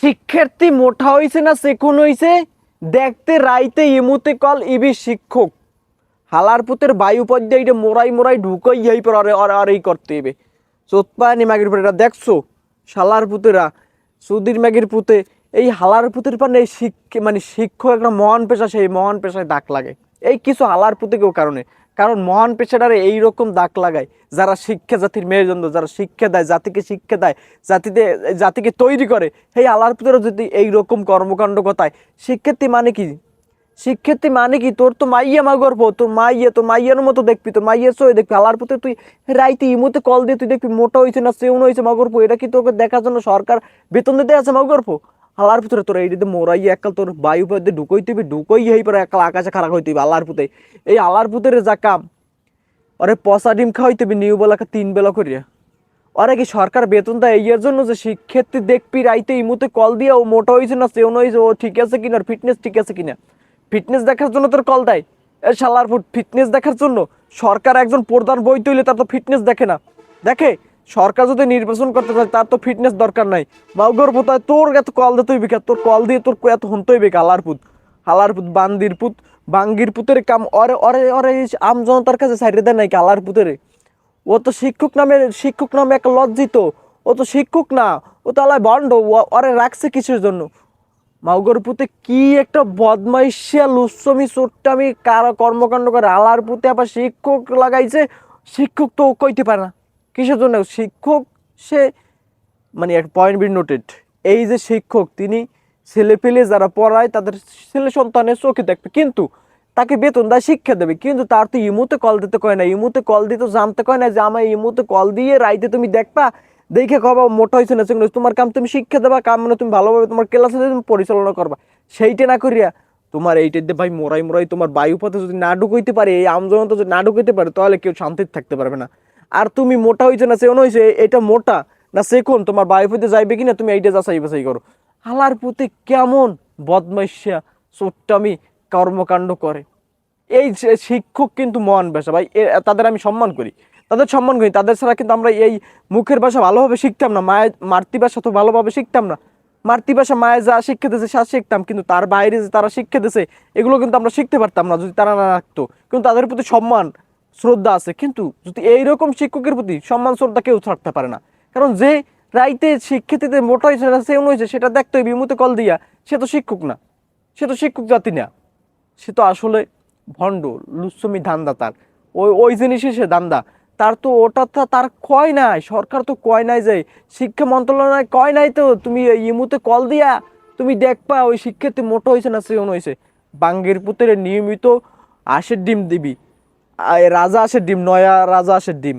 শিক্ষার্থী মোটা হইছে না সেকুন হইছে? দেখতে, রাইতে, ইমুতে কল ইবি শিক্ষক। হালার পুতের বায়ু পর্যায়ে এটা মোরাই মোরাই ঢুকাই যাই পর আরে আর এই করতে হবে। চোৎপায়নি মাগির পর এটা দেখছ? শালার পুতেরা সুদির ম্যাগির পুতে, এই হালার পুতের পানে এই শিক্ষা মানে শিক্ষক একটা মহান পেশা, সেই মহান পেশায় দাগ লাগে। এই কিছু হালার পুতেকেও কারণে। কারণ মহান পেশাদারে এই রকম দাগ লাগায়। যারা শিক্ষা জাতির মেরুদণ্ড, যারা শিক্ষা দেয়, জাতিকে শিক্ষা দেয়, জাতিতে, জাতিকে তৈরি করে, সেই হালার পুতেরও যদি এই রকম কর্মকাণ্ড কথায় শিক্ষার্থী মানে কি? শিক্ষার্থী মানে কি? তোর তো মাইয়া মা গর্ব, তোর মাইয়া, তোর মাইয়ার মতো দেখবি, তোর মাইয়ের সই দেখবি আলার পুতে তুই রাইতে ইমুতে কল দিয়ে তুই দেখবি, মোটা হয়েছে না সেউন হয়েছে মা গর্ব, এটা কি তোকে দেখার জন্য সরকার বেতন দিতে আছে মা গর্ব? আল্লাহর পুত্রে তোর এইটাতে মোরাই একাল তোর বায়ু পথে ঢুকই দিবি ঢুকই হই পরে একাল আকাশে খারাপ হইতে আল্লাহর পুতে এই আল্লাহর পুতের যা কাম, ওরে পচা ডিম খাওয়াইতে হবে নিউ বেলাকে তিন বেলা করিয়া। ওরা কি সরকার বেতন দেয় এই জন্য যে শিক্ষার্থী দেখবি রাইতে ইমুতে কল দিয়ে ও মোটা হয়েছে না সেউন হয়েছে ও ঠিক আছে কিনা ফিটনেস ঠিক আছে কিনা। ফিটনেস দেখার জন্য তোর কল দেয়। এ শালার ফুট ফিটনেস দেখার জন্য সরকার একজন প্রধান বই তৈলে তার তো ফিটনেস দেখে না। দেখে? সরকার যদি নির্বাচন করতে চায় তার তো ফিটনেস দরকার নাই মাউগর পোতায় তোর এত কল দিতে হইবে কে? তোর কল দিয়ে তোর এত হনতে হইবে কে? হালার পুত, বান্দির পুত, বাঙ্গির পুতের কাম, অরে অরে অরে আম জনতার কাছে সাইডে দেয় নাই হালার পুতেরে ও তো শিক্ষক নামে শিক্ষক নামে একটা লজ্জিত ও তো শিক্ষক না, ও তো আলায় বন্ড ওরে রাখছে কিসের জন্য মাউগর পুতে কি একটা বদমাইশিয়া, লুচ্ছমি চোট্টামি কার কর্মকাণ্ড করে আলার পুতে আবার শিক্ষক লাগাইছে, শিক্ষক তো কইতে পারে না কিসের জন্য? শিক্ষক, সে মানে এক পয়েন্ট বি নোটেড এই যে শিক্ষক, তিনি ছেলে পেলে যারা পড়ায়, তাদের ছেলে সন্তানের চোখে দেখবে। কিন্তু তাকে বেতন দেয়, শিক্ষা দেবে। কিন্তু তার তো ইমুতে কল দিতে কয় না। ইমুতে কল দিতে জানতে কয় না যে আমার ইমুতে কল দিয়ে রাইতে তুমি দেখবা, দেখে কবা, মোটা হয়েছে না তোমার কাম তুমি শিক্ষা দেবা, কাম মানে তুমি ভালোভাবে তোমার ক্লাসে তুমি পরিচালনা করবা। সেইটা না করিয়া তোমার এইটা দিয়ে ভাই, মোরাই মোরাই তোমার বায়ুপথে যদি না ঢুকাইতে পারে, এই আমজনতা যদি না ঢুকাইতে পারে, তাহলে কেউ শান্তিতে থাকতে পারবে না। আর তুমি মোটা হয়েছে না, সেও হয়েছে এটা মোটা? না সেখন তোমার বায়ুপথে যাইবে কিনা? তুমি এইটা যাচাই বাছাই করো। হালার প্রতি কেমন বদমাইশা চোট্টামি কর্মকাণ্ড করে। এই শিক্ষক কিন্তু মহান ভাষা ভাই। তাদের আমি সম্মান করি। তাদের সম্মান করি। তাদের ছাড়া কিন্তু আমরা এই মুখের ভাষা ভালোভাবে শিখতাম না। মায়ের মাতৃভাষা তো ভালোভাবে শিখতাম না। মাতৃভাষা মায়ের যা শিক্ষা দিয়েছে, সা শিখতাম। কিন্তু তার বাইরে যে তারা শিক্ষা দিয়েছে, এগুলো কিন্তু আমরা শিখতে পারতাম না যদি তারা না রাখতো। কিন্তু তাদের প্রতি সম্মান শ্রদ্ধা আছে। কিন্তু যদি এইরকম শিক্ষকের প্রতি সম্মান শ্রদ্ধা কেউ ছাড়তে পারে না, কারণ যে রাইতে শিক্ষার্থীদের মোটা হয়েছে না সে হয়েছে সেটা দেখতে হবে বিমুতে কল দিয়া, সে তো শিক্ষক না, সে তো শিক্ষক জাতি না, সে তো আসলে ভণ্ড লুচ্ছমি ধান্দা তার। ওই ওই জিনিসই সে ধান্দা। তার তো ওটা তার কয় নাই, সরকার তো কয় নাই যে, শিক্ষা মন্ত্রণালয় কয় নাই তো, তুমি ইমুতে কল দিয়া, তুমি দেখবা ওই শিক্ষার্থী মোটো হয়েছে না সেও হয়েছে বাঙ্গের পুতের নিয়মিত আশের ডিম দিবি। রাজা আসে ডিম নয়া রাজা আসে ডিম।